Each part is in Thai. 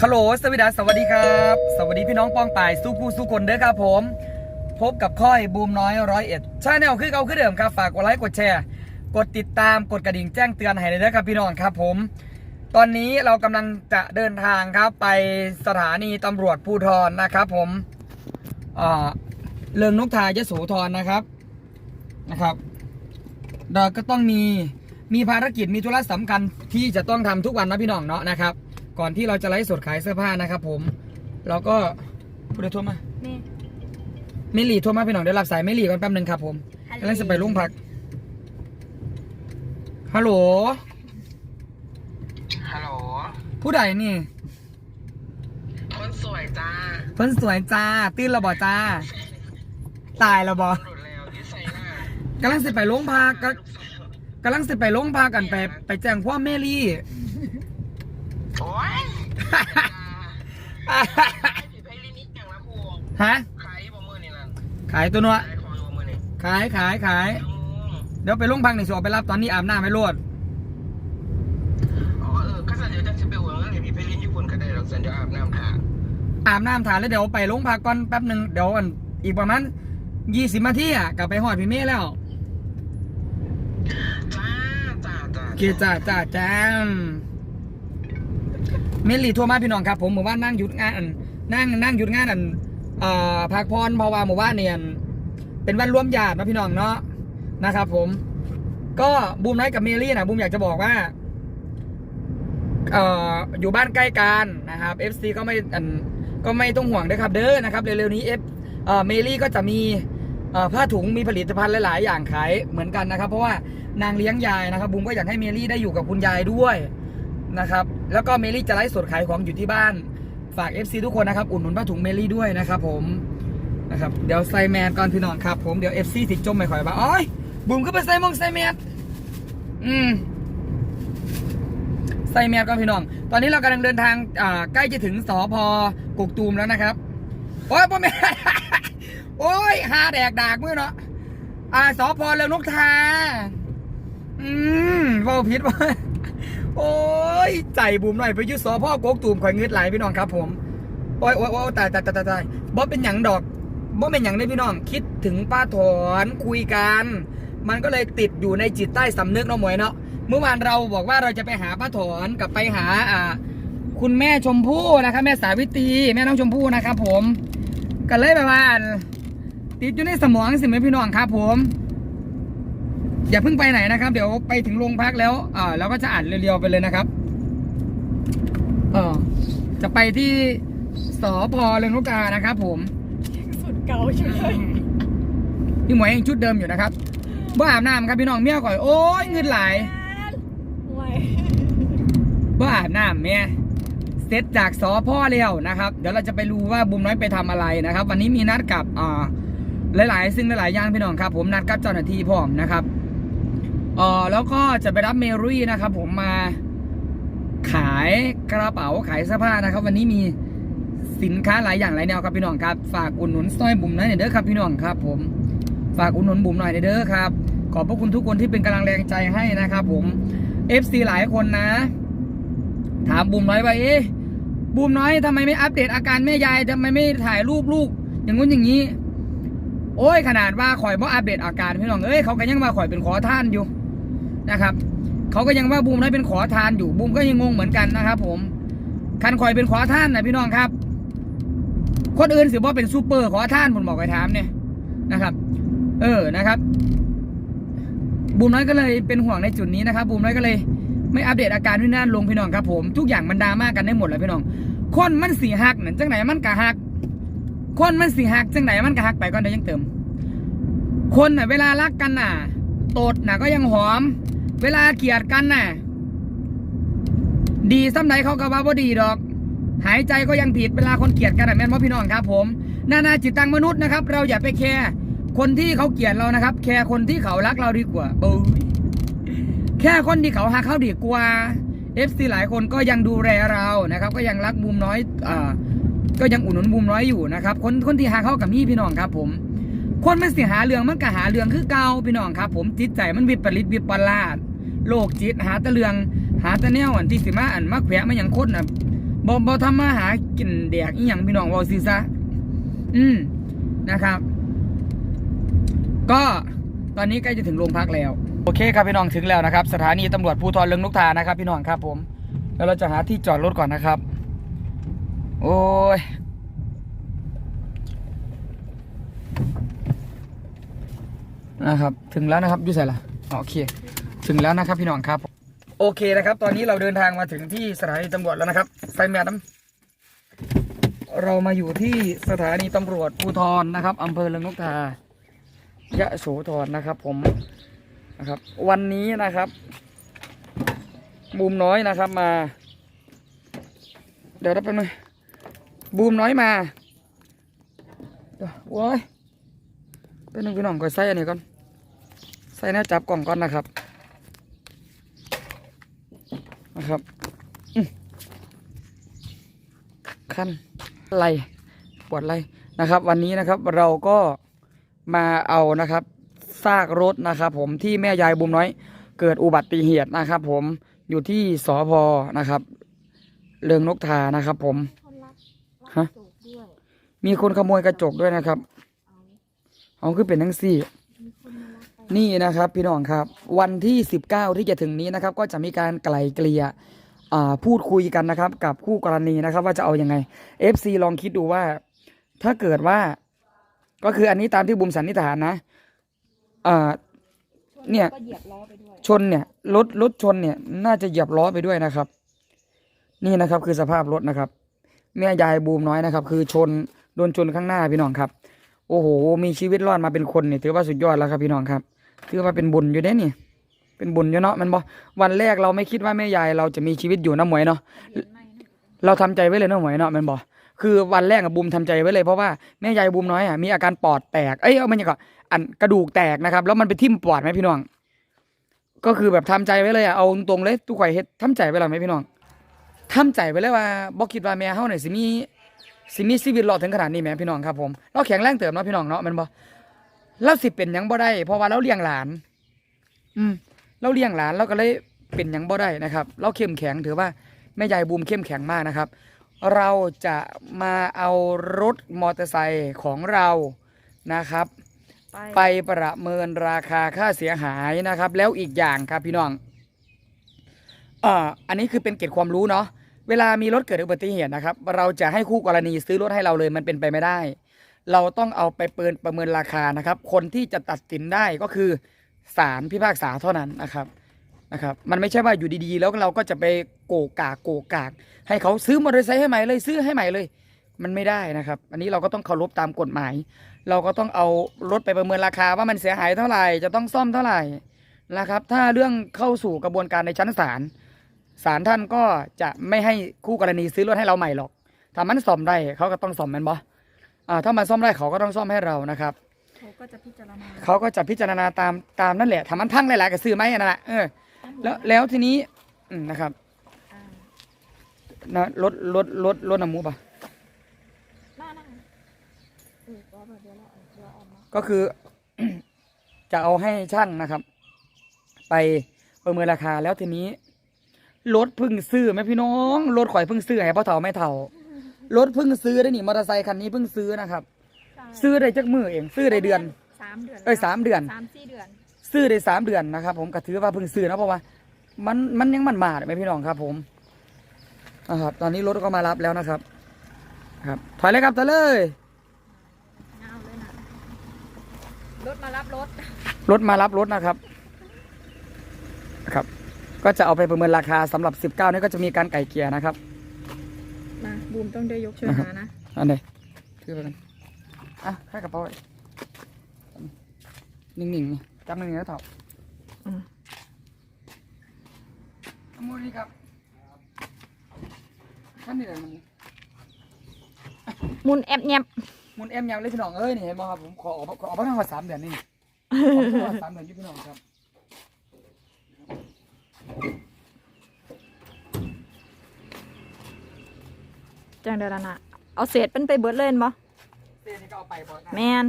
คโหลสวัสดีสวัสดีครับ สวัสดีพี่น้องปองป่ายสู้ผู้สู้คนเด้อครับผม พบกับค่อยบูมน้อยร้อยเอ็ดชาแนลคือเก่าคือเดิมครับ ฝากกดไลค์กดแชร์ กดติดตามกดกระดิ่งแจ้งเตือนให้เลยนะครับพี่น้องครับผม ตอนนี้เรากำลังจะเดินทางครับไปสถานีตำรวจภูธรนะครับผมอ่าเริงนกทายโสธรนะครับนะครับเราก็ต้องมีมีภารกิจมีธุระสำคัญที่จะต้องทำทุกวันนะพี่น้องเนาะนะครับ ก่อนที่เราจะไลฟ์สดขายเสื้อผ้านะครับผม เราก็พูดได้โทรมาแม่ไม่หลีโทรมาพี่น้องเดี๋ยวรับสายไม่หลีก่อนแป๊บหนึงครับผมกำลังจะไปโรงพักฮัลโหลฮัลโหลผู้ใดนี่คนสวยจ้าเพิ่นสวยจ้า ตื่นระบอจ้า ตายระบอหลุดแล้วที่ใส่หน้ากำลังสิไปโรงพักก็กำลังสิไปโรงพักกันไป ไปแจ้งความเมลี่ ฮะขายบ่มือนี่นั่นขายตัวนาะขายขายขายเดี๋ยวไปโรงพักหนึ่งสอบไปรับตอนนี้อาบน้ำไม่รวดอ๋อเออก็สันเดี๋ยวจะไปหัวเงินให้ผีไพลินญี่ปุ่นก็ได้หรอกสันเดี๋ยวอาบน้ำท่าอาบน้ำทานแล้วเดี๋ยวไปโรงพักก่อนแป๊บหนึ่งเดี๋ยวอันอีกประมาณยี่สิบนาทีอะกลับไปหอดพี่เม่แล้วจ้าจ้าจ้าโอเคจ้าจ้าจ้า เมลี่ทั่วมาพี่น้องครับผมหมู่บ้านนั่งหยุดงานอันนั่งนั่งหยุดงานอันอพักพรเพาวาหมู่บ้านเนี่ยเป็นวันร่วมญาตินะพี่น้องเนาะนะครับผม ก็บูมน้อยกับเมลี่นะบูมอยากจะบอกว่าอยู่บ้านใกล้กันนะครับ FC ก็ไม่ก็ไม่ต้องห่วงด้วยครับ เด้อนะครับเร็วๆนี้ F เอ่อเมลี่ก็จะมีผ้าถุงมีผลิตภัณฑ์หลาย ๆ อย่างขายเหมือนกันนะครับ เพราะว่านางเลี้ยงยายนะครับบูมก็อยากให้เมลี่ได้อยู่กับคุณยายด้วย นะครับ แล้วก็เมลี่จะไลฟ์สดขายของอยู่ที่บ้าน ฝาก FC ทุกคนนะครับอุดหนุนผ้าถุงเมลี่ด้วยนะครับผมนะครับเดี๋ยวใส่แมสก่อนพี่น้องครับผมเดี๋ยว FC ติดจมไม่ค่อยบ้าอ้อยบูมก็ไปใส่มงใส่แมสอืมใส่แมสก่อนพี่น้อง ตอนนี้เรากำลังเดินทางอ่าใกล้จะถึงสอพกกตูมแล้วนะครับโอ้ยพ่อแม่โอ้ยหาแดกดากมือเนาะอ่าสอพเรืองนกทาอืมว่าผิดว่า โอ้ย ใจบุ๋มหน่อยไปยุสอพ่อโกกตูมข่อยเงืดไหลพี่น้องครับผม โอ้ยโอ้ยโอ้ยตายตายตายตายบ่เป็นหยังดอกบ่เป็นหยังได้พี่น้อง คิดถึงป้าถอนคุยกัน มันก็เลยติดอยู่ในจิตใต้สำนึกเนาะหมวยเนาะ เมื่อวานเราบอกว่าเราจะไปหาป้าถอนกับไปหาอ่า คุณแม่ชมพู่นะครับ แม่สาวิตรีแม่น้องชมพู่นะครับผมก็เลยแบบว่าติดอยู่ในสมองสิไหมพี่น้องครับผม อย่าเพิ่งไปไหนนะครับ เดี๋ยวไปถึงโรงพักแล้วอ่าเราก็จะอ่านเรียวๆไปเลยนะครับเออจะไปที่สพเรืองลูกกานะครับผมสุดเก่าใช่ไหมพี่หมวยยังชุดเดิมอยู่นะครับบ่อาบน้ำครับพี่น้องเมียก่อยโอ้ยเงินไหลายไหวบ่อาบน้ำเมียเสร็จจากสอพ่อเลี้ยวนะครับ เดี๋ยวเราจะไปรู้ว่าบุมน้อยไปทำอะไรนะครับ วันนี้มีนัดกับอ่าหลายๆ ซึ่งหลายๆอย่างพี่น้องครับ ผมนัดกับเจ้าหน้าที่พร้อมนะครับ เออแล้วก็จะไปรับเมรี่นะครับ ผมมาขายกระเป๋าขายเสื้อผ้านะครับ วันนี้มีสินค้าหลายอย่างหลายแนวครับพี่น้องครับฝากอุดหนุนสร้อยบุ๋มหน่อยเด้อครับพี่น้องครับ ผมฝากอุดหนุนบุ๋มหน่อยเด้อครับขอบพระคุณทุกคนที่เป็นกำลังแรงใจให้นะครับ ผม FC หลายคนนะ ถามบุ๋มน้อยว่าเอ๊ะบุ๋มน้อยทำไมไม่อัปเดตอาการแม่ยายทำไมไม่ถ่ายรูปลูก อย่างงู้นอย่างนี้ โอ้ยขนาดว่าข่อยบ่อัปเดตอาการพี่น้องเอ้ยเขาก็ยังว่าข่อยเป็นขอท่านอยู่ นะครับเขาก็ยังว่าบูมน้อยเป็นขอทานอยู่บูมก็ยังงงเหมือนกันนะครับ ผมคันข่อยเป็นขอทานนะพี่น้องครับ คนอื่นสิบ่เป็นซูเปอร์ขอทานผมบอกไปถามเนี่ยนะครับ เออนะครับบูมน้อยก็เลยเป็นห่วงในจุดนี้นะครับบูมน้อยก็เลย ไม่อัปเดตอาการที่นั่นลงพี่น้องครับ ผมทุกอย่างมันดราม่ากันได้หมดเลยพี่น้องคนมันสีหักหนั่นจังไหนมันกะหัก คนมันสีหักจังไหนมันกะหักไปก่อนเดี๋ยวยังเติม คนน่ะเวลารักกันน่ะ โตดน่ะก็ยังหอม เวลาเกลียดกันน่ะ ดีซ้ำไหนเขาก็ว่าบ่ดีดอก หายใจก็ยังผิดเวลาคนเกลียดกันน่ะแม่นว่าพี่น้องครับ ผมนานาจิตตังมนุษย์นะครับ เราอย่าไปแคร์คนที่เขาเกลียดเรานะครับ แคร์คนที่เขารักเราดีกว่าบุ้ยแค่คนที่เขาหักเขาดีกว่า FC หลายคนก็ยังดูแลเรานะครับ ก็ยังรักบูมน้อยอ่าก็ยังอุดหนุนบูมน้อยอยู่นะครับ คนคนที่หักเขากับพี่พี่น้องครับ ผม คนมันเสียหาเรื่องมันก็หาเรื่องคือเก่าพี่น้องครับ ผมจิตใจมันวิปริตวิปลาสโลกจิตหาแตะเรื่องหาแตะแนวอันที่สิมาอันมาแขวะมาอย่างคนน่ะบ่บ่ทำมาหากินแดกอีหยังพี่น้องว้าซื่อซะอืมนะครับ ก็ตอนนี้ใกล้จะถึงโรงพักแล้ว โอเคครับพี่น้องถึงแล้วนะครับ สถานีตำรวจภูธรเรืองนกทานะครับ พี่น้องครับผม แล้วเราจะหาที่จอดรถก่อนนะครับ โอ้ย นะครับ ถึงแล้วนะครับอยูใส่ละโอเค ถึงแล้วนะครับพี่น้องครับ โอเคนะครับ ตอนนี้เราเดินทางมาถึงที่สถานีตำรวจแล้วนะครับไซแมน้ำเรามาอยู่ที่สถานีตำรวจภูธรนะครับอำเภอเรืองนกทายะโสธรนะครับ ผมนะครับ วันนี้นะครับบูมน้อยนะครับมา เดี๋ยวรับไปหน่อยบูมน้อยมาวโว้ยเป็นหนึ่งพี่น้องก็ใส่อันนี้ก่อน ใส่หน้าจับกล่องก่อนนะครับ นะครับอื้อคันไหลปวดไหลนะครับ วันนี้นะครับเราก็มาเอานะครับซากรถนะครับ ผมที่แม่ยายบุมน้อย เกิดอุบัติเหตุนะครับ ผมอยู่ที่สพนะครับ เรืองนกทานะครับ ผมฮะมีคนขโมยกระจกด้วยนะครับ เอาคือเป็นทั้งสี่ นมารักไปนี่นะครับพี่น้องครับวันที่ 19 ที่จะถึงนี้นะครับ ก็จะมีการไกล่เกลี่ยอ่าพูดคุยกันนะครับ กับคู่กรณีนะครับ ว่าจะเอาอยัางไง FC ลองคิดดูว่า ถ้าเกิดว่า ก็คืออันนี้ตามที่บุมสันนิษฐานนะอ่าเนี่ยก็เหยียบล้อไปด้วยชนเนี่ยรถรถชนเนี่ย น่าจะเหยียบล้อไปด้วยนะครับ นี่นะครับคือสภาพรถนะครับ แม่ยายบูมน้อยนะครับ คือชนโดนชนข้างหน้าพี่น้องครับ โอ้โห มีชีวิตรอดมาเป็นคนเนี่ยถือว่าสุดยอดแล้วครับพี่น้องครับ ถือว่าเป็นบุญอยู่เด้นี่ เป็นบุญอยู่เนาะมันบอวันแรกเราไม่คิดว่าแม่ยายเราจะมีชีวิตอยู่นะหมวยเนาะเราทำใจไว้เลยนะหมวยเนาะมันบอคือวันแรกอะบูมทำใจไว้เลยเพราะว่าแม่ยายบูมน้อยอะมีอาการปอดแตกเอ้ยเอามันยังก่อนอันกระดูกแตกนะครับ แล้วมันไปทิ่มปอดไหมพี่น้อง ก็คือแบบทำใจไว้เลยอะเอาตรงเลยทุกข่อยเฮ็ดทำใจไว้แล้วไหมพี่น้องทำใจไว้เลยว่าบ่คิดว่าแม่เฮาเนี่ยสิมีสิมีชีวิตรอดถึงขนาดนี้แหมพี่น้องครับผมเราแข็งแรงเติมเนาะพี่น้องเนาะมันบ่ เราสิเป็นหยังบ่ได้ เพราะว่าเราเลี้ยงหลาน อืม เราเลี้ยงหลานเราก็เลยเป็นหยังบ่ได้นะครับ เราเข้มแข็งถือว่าแม่ยายบูมเข้มแข็งมากนะครับ เราจะมาเอารถมอเตอร์ไซค์ของเรานะครับ ไปประเมินราคาค่าเสียหายนะครับ แล้วอีกอย่างครับพี่น้องเอ่ออันนี้คือเป็นเกร็ดความรู้เนาะเวลามีรถเกิดอุบัติเหตุนะครับ เราจะให้คู่กรณีซื้อรถให้เราเลยมันเป็นไปไม่ได้ เราต้องเอาไปเปินประเมินราคานะครับ คนที่จะตัดสินได้ก็คือศาลพิพากษาเท่านั้นนะครับนะครับ มันไม่ใช่ว่าอยู่ดีๆ แล้วเราก็จะไปโกกากโกกาก ให้เขาซื้อมอเตอร์ไซค์ให้ใหม่เลยซื้อให้ใหม่เลย มันไม่ได้นะครับ อันนี้เราก็ต้องเคารพตามกฎหมาย เราก็ต้องเอารถไปประเมินราคาว่ามันเสียหายเท่าไหร่จะต้องซ่อมเท่าไหร่นะครับ ถ้าเรื่องเข้าสู่กระบวนการในชั้นศาลศาลท่านก็จะไม่ให้คู่กรณีซื้อรถให้เราใหม่หรอกถ้ามันซ่อมได้เขาก็ต้องซ่อมมันบ่ ถ้ามันซ่อมได้เขาก็ต้องซ่อมให้เรานะครับ เขาก็จะพิจารณาเขาก็จะพิจารณาตามตามนั่นแหละถ้ามันพังหลายๆก็ซื้อไหมนั่นแหละเออแล้วแล้วทีนี้อืมนะครับอ่านะรถรถรถรถน้ำหมูปะหน้าหน้าเออก็แบบเดี๋ยวเราเอาเดี๋ยวเอามาก็คือ จะเอาให้ช่างนะครับ ไปประเมินราคาแล้วทีนี้รถเพึ่งซื้อไหมพี่น้องรถข่อยเพึ่งซื้อให้พ่อเฒ่าไม่เฒ่า รถเพึ่งซื้อได้นี่มอเตอร์ไซคันนี้เพิ่งซื้อนะครับใช่ซื้อได้จักมือเอง ซื้อได้เดือน สามเดือนเอ้ยสามเดือน สามสี่เดือนซื้อได้สามเดือนนะครับ ผมก็ถือว่าเพิ่งซื้อนะเพราะว่า มันมันยังมันมาดไหมพี่น้องครับผมนะครับ ตอนนี้รถก็มารับแล้วนะครับ ครับถอยเลยครับถอยเลยเงาเลยนะรถมารับรถรถมารับรถนะครับ ครับ ก็จะเอาไปประเมินราคาสำหรับ 19นี่ก็จะมีการไก่เกลี่ยนะครับมา บูมต้องได้ยกช่วยหานะ อันไหนถือไปกันอะให้กระเป๋าไว้นิ่งๆนี่จำนิ่งๆนะเถ่าอืมขโมยนี่ครับท่านนี่เลยมันมุนแอบแยบมุนเอ็มยำเลยพี่น้องเอ้ยนี่เห็นไหมครับผมขอออกขอออกมาตั้งแต่สามเดือนนี่นี่ขอตั้งแต่สามเดือนอยี่พี่น้องครับ จังเดยวละนะเอาเศษเป็นไปเบิดเล่นบ่เต้นี่ก็เอาไปบ่นะแมน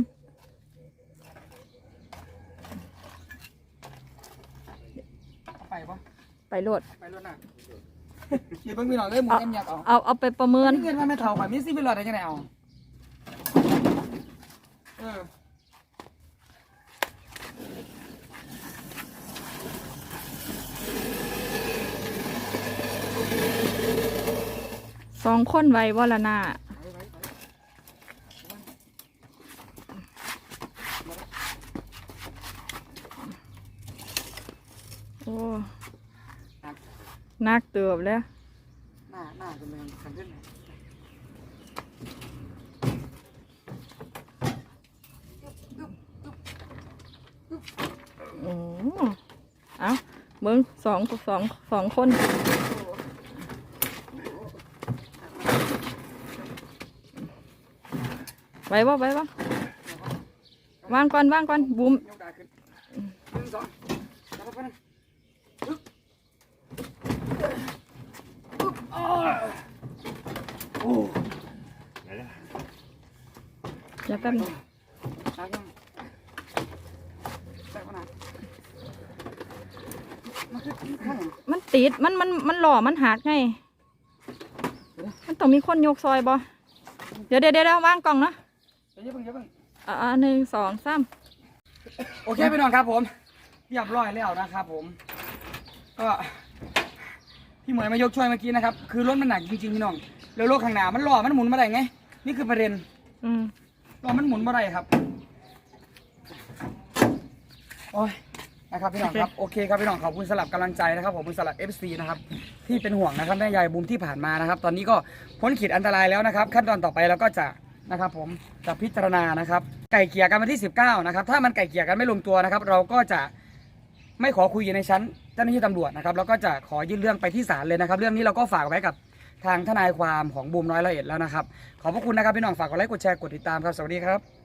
เอาไปบ่ไปโหลดไปรถน่ะอย่าเพิ่งพี่น้องเลยหมุนเอ็มอยากเอาเอาเอาไปประเมินเงินมาไม่เท่าข่อยมีสิเป็นรอดได้ยังไงเอาเออ สองคนไว้บ่ละน่าโอ้นักเติบแล้ว หน้าหน้าจะเป็นขันขึ้นไหนโอ้ เอาเบิ้งสองสองสองคน ไปบ่ไปบ่วางก่อนวางก่อนบุ้มหนึ่งสองแล้วก็ไปนั่นปึ๊บปึ๊บอ้าวโอ้เดี๋ยวแป๊บนึงหนักยังแตกขนมันติด มัน มัน มันหล่อ มันหักไง มันต้องมีคนยกซอยบ่เดี๋ยวเดี๋ยวเดี๋ยววางกล่องเนาะ เดี๋ยวอย่าเพิ่งอย่าเพิ่งอ่าหนึ่งสองสามโอเคพี่น้องครับผมเรียบร้อยแล้วนะครับผม ก็พี่เหมยมายกช่วยเมื่อกี้นะครับ คือรถมันหนักจริงๆพี่น้องแล้วรถข้างหน้ามันหล่อมันหมุนมาได้ไง นี่คือประเด็นอืมล้อมันหมุนมาได้ครับโอ้ยนะครับพี่น้องครับโอเคครับพี่น้องขอบคุณสลับกำลังใจนะครับผมคุณสลับ FC นะครับที่เป็นห่วงนะครับแม่ยายบูมที่ผ่านมานะครับ ตอนนี้ก็พ้นขีดอันตรายแล้วนะครับ ขั้นตอนต่อไปเราก็จะ นะครับผมจะพิจารณานะครับ ไก่เกลี่ยกันวันที่ 19นะครับถ้ามันไก่เกลี่ยกันไม่ลงตัวนะครับ เราก็จะไม่ขอคุยในชั้นเจ้าหน้าที่ตำรวจนะครับแล้วก็จะขอยื่นเรื่องไปที่ศาลเลยนะครับ เรื่องนี้เราก็ฝากไว้กับทางทนายความของบูมน้อยละเอียดแล้วนะครับ ขอบพระคุณนะครับพี่น้องฝากกดไลค์กดแชร์กดติดตามครับสวัสดีครับ